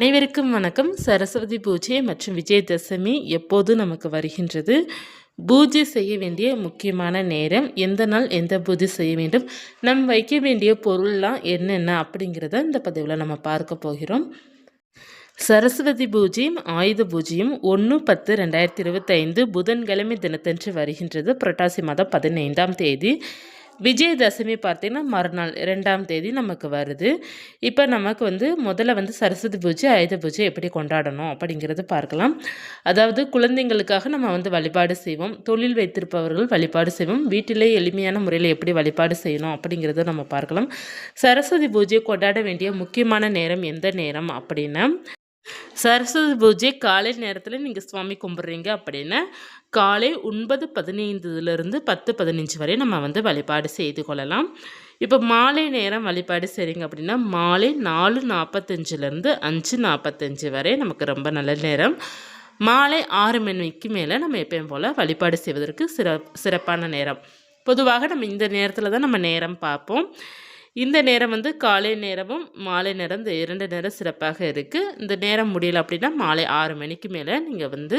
அனைவருக்கும் வணக்கம். சரஸ்வதி பூஜை மற்றும் விஜயதசமி எப்போது நமக்கு வருகின்றது? பூஜை செய்ய வேண்டிய முக்கியமான நேரம் எந்த நாள் எந்த பூஜை செய்ய வேண்டும் நம் வைக்க வேண்டிய பொருள்லாம் என்னென்ன அப்படிங்கிறத இந்த பதிவில் நம்ம பார்க்க போகிறோம். சரஸ்வதி பூஜையும் ஆயுத பூஜையும் ஒன்று பத்து ரெண்டாயிரத்தி இருபத்தைந்து புதன்கிழமை தினத்தன்று வருகின்றது. புரட்டாசி மாதம் பதினைந்தாம் தேதி. விஜயதசமி பார்த்திங்கன்னா மறுநாள் ரெண்டாம் தேதி நமக்கு வருது. இப்போ நமக்கு வந்து முதல்ல வந்து சரஸ்வதி பூஜை ஆயுத பூஜை எப்படி கொண்டாடணும் அப்படிங்கிறது பார்க்கலாம். அதாவது குழந்தைங்களுக்காக நம்ம வந்து வழிபாடு செய்வோம். தொழில் வைத்திருப்பவர்கள் வழிபாடு செய்வோம். வீட்டிலே எளிமையான முறையில் எப்படி வழிபாடு செய்யணும் அப்படிங்கிறத நம்ம பார்க்கலாம். சரஸ்வதி பூஜை கொண்டாட வேண்டிய முக்கியமான நேரம் எந்த நேரம் அப்படின்னா சரஸ்வதி பூஜை காலை நேரத்தில் நீங்கள் சுவாமி கும்பிட்றீங்க அப்படின்னா காலை ஒன்பது பதினைந்துலேருந்து பத்து பதினஞ்சு வரை நம்ம வந்து வழிபாடு செய்து கொள்ளலாம். இப்போ மாலை நேரம் வழிபாடு செய்கிறீங்க அப்படின்னா மாலை நாலு நாற்பத்தஞ்சிலேருந்து அஞ்சு நாற்பத்தஞ்சு வரை நமக்கு ரொம்ப நல்ல நேரம். மாலை ஆறு மணிக்கு மேலே நம்ம எப்பயும் போல் வழிபாடு செய்வதற்கு சிற சிறப்பான நேரம். பொதுவாக நம்ம இந்த நேரத்தில் தான் நம்ம நேரம் பார்ப்போம். இந்த நேரம் வந்து காலை நேரமும் மாலை நேரம் இந்த இரண்டு நேரம் சிறப்பாக இருக்குது இந்த நேரம் முடியல அப்படின்னா மாலை ஆறு மணிக்கு மேலே நீங்கள் வந்து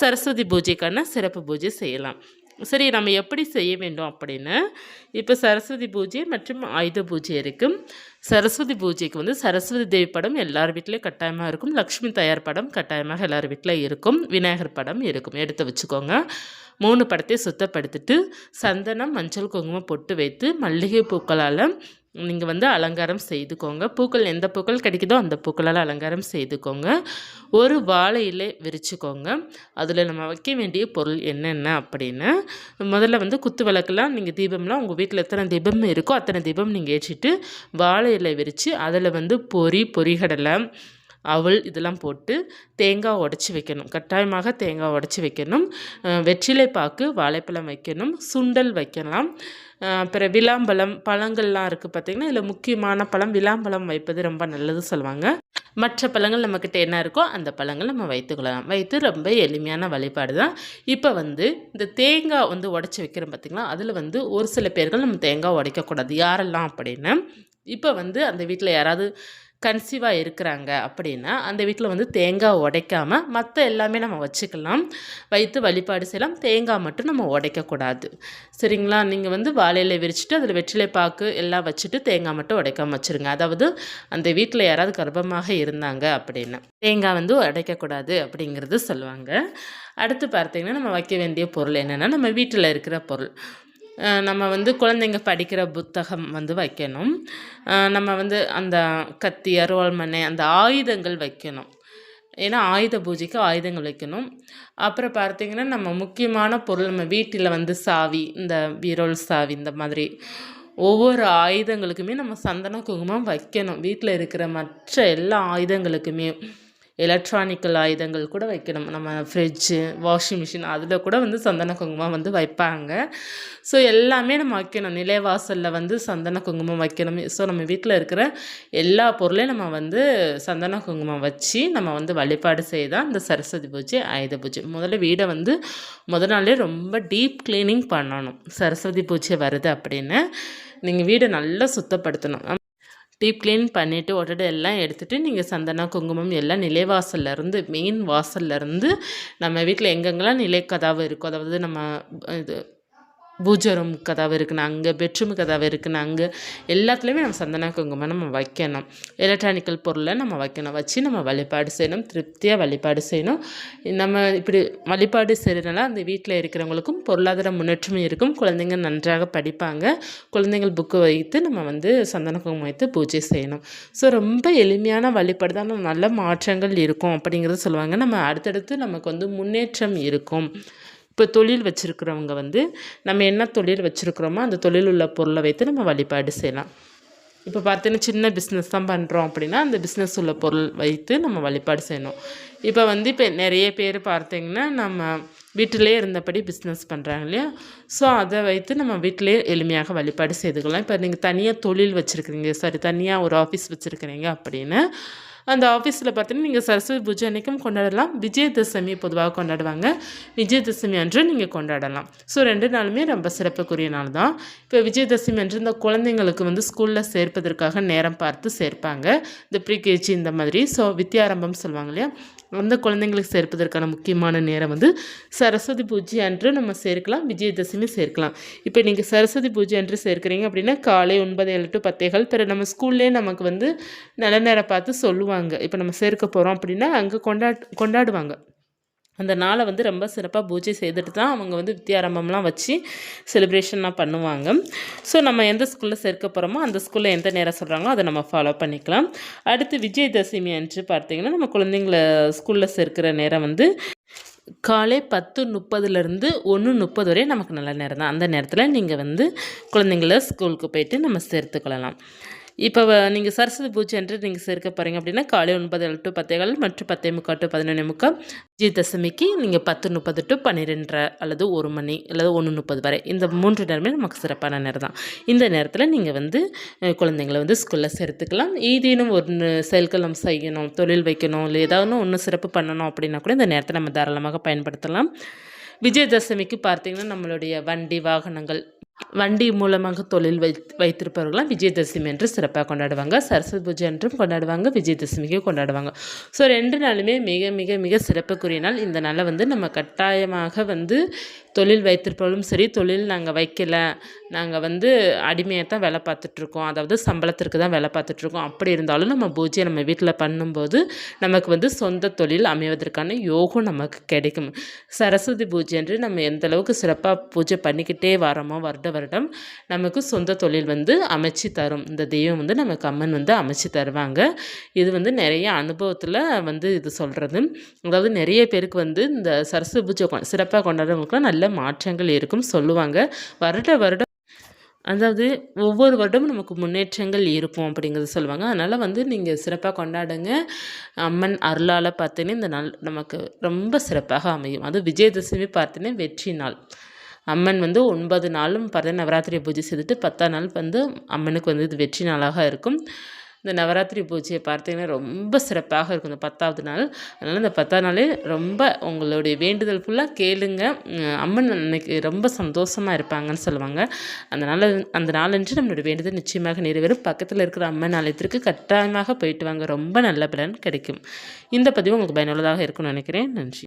சரஸ்வதி பூஜைக்கான சிறப்பு பூஜை செய்யலாம். சரி நம்ம எப்படி செய்ய வேண்டும் அப்படின்னு? இப்போ சரஸ்வதி பூஜை மற்றும் ஆயுத பூஜை இருக்கும் சரஸ்வதி பூஜைக்கு வந்து சரஸ்வதி தேவி படம் எல்லார் வீட்லேயும் கட்டாயமாக இருக்கும். லக்ஷ்மி தயார் படம் கட்டாயமாக எல்லார் வீட்டில் இருக்கும். விநாயகர் படம் இருக்கும். எடுத்து வச்சுக்கோங்க. மூணு படத்தை சுத்தப்படுத்திட்டு சந்தனம் மஞ்சள் குங்குமம் பொட்டு வைத்து மல்லிகை பூக்களால் நீங்கள் வந்து அலங்காரம் செய்துக்கோங்க. பூக்கள் எந்த பூக்கள் கிடைக்குதோ அந்த பூக்களால் அலங்காரம் செய்துக்கோங்க. ஒரு வாழை இலை விரிச்சுக்கோங்க. அதில் நம்ம வைக்க வேண்டிய பொருள் என்னென்ன அப்படின்னு முதல்ல வந்து குத்து விளக்குலாம் நீங்கள் தீபம்லாம் உங்கள் வீட்டில் எத்தனை தீபம் இருக்கோ அத்தனை தீபம் நீங்கள் ஏற்றிட்டு வாழை இலை விரித்து அதில் வந்து பொறி பொறிகடலை அவள் இதெல்லாம் போட்டு தேங்காய் உடச்சி வைக்கணும். கட்டாயமாக தேங்காய் உடச்சி வைக்கணும். வெற்றிலை பாக்கு வாழைப்பழம் வைக்கணும். சுண்டல் வைக்கலாம். அப்புறம் விளாம்பழம் பழங்கள்லாம் இருக்குது பார்த்திங்கன்னா இதில் முக்கியமான பழம் விளாம்பழம் வைப்பது ரொம்ப நல்லது சொல்லுவாங்க. மற்ற பழங்கள் நம்மக்கிட்ட என்ன இருக்கோ அந்த பழங்கள் நம்ம வைத்துக்கொள்ளலாம். வைத்து ரொம்ப எளிமையான வழிபாடு தான். இப்போ வந்து இந்த தேங்காய் வந்து உடச்சி வைக்கிறோம் பார்த்திங்களா அதில் வந்து ஒரு சில பேர்கள் நம்ம தேங்காய் உடைக்கக்கூடாது. யாரெல்லாம் அப்படின்னு இப்போ வந்து அந்த வீட்டில் யாராவது கன்சீவாக இருக்கிறாங்க அப்படின்னா அந்த வீட்டில் வந்து தேங்காய் உடைக்காமல் மற்ற எல்லாமே நம்ம வச்சுக்கலாம். வைத்து வழிபாடு செய்யலாம். தேங்காய் மட்டும் நம்ம உடைக்கக்கூடாது. சரிங்களா? நீங்கள் வந்து வாழையில விரிச்சிட்டு அதில் வெற்றிலை பாக்கு எல்லாம் வச்சுட்டு தேங்காய் மட்டும் உடைக்காமல் வச்சுருங்க. அதாவது அந்த வீட்டில் யாராவது கர்ப்பமாக இருந்தாங்க அப்படின்னா தேங்காய் வந்து உடைக்கக்கூடாது அப்படிங்கிறது சொல்லுவாங்க. அடுத்து பார்த்தீங்கன்னா நம்ம வைக்க வேண்டிய பொருள் என்னென்னா நம்ம வீட்டில் இருக்கிற பொருள். நம்ம வந்து குழந்தைங்க படிக்கிற புத்தகம் வந்து வைக்கணும். நம்ம வந்து அந்த கத்தி அருவாள்மனை அந்த ஆயுதங்கள் வைக்கணும். ஏன்னா ஆயுத பூஜைக்கு ஆயுதங்கள் வைக்கணும். அப்புறம் பார்த்திங்கன்னா நம்ம முக்கியமான பொருள் நம்ம வீட்டில் வந்து சாவி இந்த பீரோல் சாவி இந்த மாதிரி ஒவ்வொரு ஆயுதங்களுக்குமே நம்ம சந்தன குங்குமம் வைக்கணும். வீட்டில் இருக்கிற மற்ற எல்லா ஆயுதங்களுக்குமே. எலக்ட்ரானிக்கல் ஆயுதங்கள் கூட வைக்கணும். நம்ம ஃப்ரிட்ஜு வாஷிங் மிஷின் அதில் கூட வந்து சந்தன குங்குமம் வந்து வைப்பாங்க. ஸோ எல்லாமே நம்ம வைக்கணும். நிலைவாசலில் வந்து சந்தன குங்குமம் வைக்கணும். ஸோ நம்ம வீட்டில் இருக்கிற எல்லா பொருளையும் நம்ம வந்து சந்தன குங்குமம் வச்சு நம்ம வந்து வழிபாடு செய்தால் இந்த சரஸ்வதி பூஜை ஆயுத பூஜை. முதல்ல வீடை வந்து முதல் நாளே ரொம்ப டீப் க்ளீனிங் பண்ணணும். சரஸ்வதி பூஜை வருது அப்படின்னு. நீங்கள் வீடை நல்லா சுத்தப்படுத்தணும். டீப் க்ளீன் பண்ணிவிட்டு ஒட்டடை எல்லாம் எடுத்துகிட்டு நீங்கள் சந்தனா குங்குமம் எல்லாம் நிலைவாசல்லேருந்து மெயின் வாசல்லேருந்து நம்ம வீட்டில் எங்கெங்கெல்லாம் நிலை இருக்கோ இருக்கும் அதாவது நம்ம இது பூஜை ரூம் கதவு இருக்குன்னு அங்கே பெட்ரூம் கதவு இருக்குன்னு அங்கே எல்லாத்துலேயுமே நம்ம சந்தன குங்குமம் நம்ம வைக்கணும். எலக்ட்ரானிக்கல் பொருளை நம்ம வைக்கணும். வச்சு நம்ம வழிபாடு செய்யணும். திருப்தியாக வழிபாடு செய்யணும். நம்ம இப்படி வழிபாடு செய்கிறதுனால அந்த வீட்டில் இருக்கிறவங்களுக்கும் பொருளாதார முன்னேற்றமும் இருக்கும். குழந்தைங்க நன்றாக படிப்பாங்க. குழந்தைங்கள் புக்கு வைத்து நம்ம வந்து சந்தன குங்குமம் வைத்து பூஜை செய்யணும். ஸோ ரொம்ப எளிமையான வழிபாடு தான். நல்ல மாற்றங்கள் இருக்கும் அப்படிங்கிறத சொல்லுவாங்க. நம்ம அடுத்தடுத்து நமக்கு வந்து முன்னேற்றம் இருக்கும். இப்போ தொழில் வச்சுருக்கிறவங்க வந்து நம்ம என்ன தொழில் வச்சுருக்குறோமோ அந்த தொழில் உள்ள பொருளை வைத்து நம்ம வழிபாடு செய்யலாம். இப்போ பார்த்தீங்கன்னா சின்ன பிஸ்னஸ் தான் பண்ணுறோம் அப்படின்னா அந்த பிஸ்னஸ் உள்ள பொருள் வைத்து நம்ம வழிபாடு செய்யணும். இப்போ வந்து இப்போ நிறைய பேர் பார்த்திங்கன்னா நம்ம வீட்டிலே இருந்தபடி பிஸ்னஸ் பண்ணுறாங்க இல்லையா? ஸோ அதை வைத்து நம்ம வீட்டிலே எளிமையாக வழிபாடு செய்துக்கலாம். இப்போ நீங்கள் தனியாக தொழில் வச்சுருக்கிறீங்க சாரி தனியாக ஒரு ஆஃபீஸ் வச்சுருக்கிறீங்க அப்படின்னு அந்த ஆஃபீஸில் பார்த்தீங்கன்னா நீங்கள் சரஸ்வதி பூஜை அன்றைக்கும் கொண்டாடலாம். விஜயதசமி பொதுவாக கொண்டாடுவாங்க. விஜயதசமி அன்று நீங்கள் கொண்டாடலாம். ஸோ ரெண்டு நாளுமே ரொம்ப சிறப்புக்குரிய நாள் தான். இப்போ விஜயதசமி அன்று இந்த குழந்தைங்களுக்கு வந்து ஸ்கூலில் சேர்ப்பதற்காக நேரம் பார்த்து சேர்ப்பாங்க. இந்த ப்ரீகேஜி இந்த மாதிரி. ஸோ வித்யாரம்பம் சொல்லுவாங்க இல்லையா? அந்த குழந்தைங்களுக்கு சேர்ப்பதற்கான முக்கியமான நேரம் வந்து சரஸ்வதி பூஜை அன்று நம்ம சேர்க்கலாம் விஜயதசமி சேர்க்கலாம். இப்போ நீங்கள் சரஸ்வதி பூஜை அன்று சேர்க்குறீங்க அப்படின்னா காலை ஒன்பது ஏழு டு பத்தேகால் பிற நம்ம ஸ்கூல்லேயே நமக்கு வந்து நல்ல நேரம் பார்த்து சொல்லுவாங்க. இப்போ நம்ம சேர்க்க போகிறோம் அப்படின்னா அங்கே கொண்டாட் கொண்டாடுவாங்க. அந்த நாளை வந்து ரொம்ப சிறப்பாக பூஜை செய்துட்டு தான் அவங்க வந்து வித்தியாரம்பம்லாம் வச்சு செலிப்ரேஷன்லாம் பண்ணுவாங்க. ஸோ நம்ம எந்த ஸ்கூலில் சேர்க்க போகிறோமோ அந்த ஸ்கூலில் எந்த நேரம் சொல்கிறாங்களோ அதை நம்ம ஃபாலோ பண்ணிக்கலாம். அடுத்து விஜயதசமி அன்று பார்த்தீங்கன்னா நம்ம குழந்தைங்கள ஸ்கூலில் சேர்க்கிற நேரம் வந்து காலை பத்து முப்பதுலேருந்து ஒன்று முப்பது வரையும் நமக்கு நல்ல நேரம் தான். அந்த நேரத்தில் நீங்கள் வந்து குழந்தைங்கள ஸ்கூலுக்கு போயிட்டு நம்ம சேர்த்துக்கொள்ளலாம். இப்போ நீங்கள் சரஸ்வதி பூஜை என்று நீங்கள் சேர்க்க போகிறீங்க அப்படின்னா காலை ஒன்பது டு பத்தேகால் மற்றும் பத்தே முக்கால் டு பதினொன்று முக்கால் விஜயதசமிக்கு நீங்கள் பத்து முப்பது டு பன்னிரெண்டரை அல்லது ஒரு மணி அல்லது ஒன்று முப்பது வரை. இந்த மூன்று நேரமே நமக்கு சிறப்பான நேரம் தான். இந்த நேரத்தில் நீங்கள் வந்து குழந்தைங்களை வந்து ஸ்கூலில் சேர்த்துக்கலாம். ஏதேனும் ஒரு செயல்கள் நம்ம செய்யணும் தொழில் வைக்கணும் இல்லை ஏதாவது ஒன்று சிறப்பு பண்ணணும் அப்படின்னா கூட இந்த நேரத்தை நம்ம தாராளமாக பயன்படுத்தலாம். விஜயதசமிக்கு பார்த்தீங்கன்னா நம்மளுடைய வண்டி வாகனங்கள் வண்டி மூலமாக தொழில் வை வைத்திருப்பவர்களாம் விஜயதசமி என்று சிறப்பாக கொண்டாடுவாங்க. சரஸ்வதி பூஜை என்றும் கொண்டாடுவாங்க. விஜயதசமிக்கு கொண்டாடுவாங்க. ஸோ ரெண்டு நாளுமே மிக மிக மிக சிறப்புக்குரிய நாள். இந்த நாளை வந்து நம்ம கட்டாயமாக வந்து தொழில் வைத்திருப்பவர்களும் சரி தொழில் நாங்கள் வைக்கல நாங்கள் வந்து அடிமையாக தான் வேலை பார்த்துட்ருக்கோம். அதாவது சம்பளத்திற்கு தான் வேலை பார்த்துட்ருக்கோம். அப்படி இருந்தாலும் நம்ம பூஜை நம்ம வீட்டில் பண்ணும்போது நமக்கு வந்து சொந்த தொழில் அமைவதற்கான யோகம் நமக்கு கிடைக்கும். சரஸ்வதி பூஜை என்று நம்ம எந்த அளவுக்கு சிறப்பாக பூஜை பண்ணிக்கிட்டே வரோமோ வருட வருடம் நமக்கு சொந்த தொழில் வந்து அமைச்சு தரும். இந்த தெய்வம் வந்து நமக்கு அம்மன் வந்து அமைச்சு தருவாங்க. இது வந்து நிறைய அனுபவத்தில் வந்து இது சொல்கிறது அதாவது நிறைய பேருக்கு வந்து இந்த சரஸ்வதி பூஜை கொ- சிறப்பாக கொண்டாடுறவங்களுக்குலாம் நல்ல மாற்றங்கள் இருக்கும் சொல்லுவாங்க. வருட வருடம் அதாவது ஒவ்வொரு வருடமும் நமக்கு முன்னேற்றங்கள் இருக்கும் அப்படிங்கிறது சொல்லுவாங்க. அதனால் வந்து நீங்கள் சிறப்பாக கொண்டாடுங்க. அம்மன் அருளால் பார்த்தீங்கன்னா இந்த நாள் நமக்கு ரொம்ப சிறப்பாக அமையும். அது விஜயதசமி பார்த்தீங்கன்னா வெற்றி நாள். அம்மன் வந்து ஒன்பது நாளும் பரத நவராத்திரி பூஜை செய்துட்டு பத்தாம் நாள் வந்து அம்மனுக்கு வந்து இது வெற்றி நாளாக இருக்கும். இந்த நவராத்திரி பூஜையை பார்த்தீங்கன்னா ரொம்ப சிறப்பாக இருக்கும் இந்த பத்தாவது நாள். அதனால் இந்த பத்தாம் நாளே ரொம்ப உங்களுடைய வேண்டுதல் ஃபுல்லாக கேளுங்க. அம்மன் அன்னைக்கு ரொம்ப சந்தோஷமாக இருப்பாங்கன்னு சொல்லுவாங்க. அந்த நாள் அந்த நாளன்று நம்மளுடைய வேண்டுதல் நிச்சயமாக நிறைவேறும். பக்கத்தில் இருக்கிற அம்மன் ஆலயத்திற்கு கட்டாயமாக போயிட்டு வாங்க. ரொம்ப நல்ல பலன் கிடைக்கும். இந்த பதிவு உங்களுக்கு பயனுள்ளதாக இருக்கும்னு நினைக்கிறேன். நன்றி.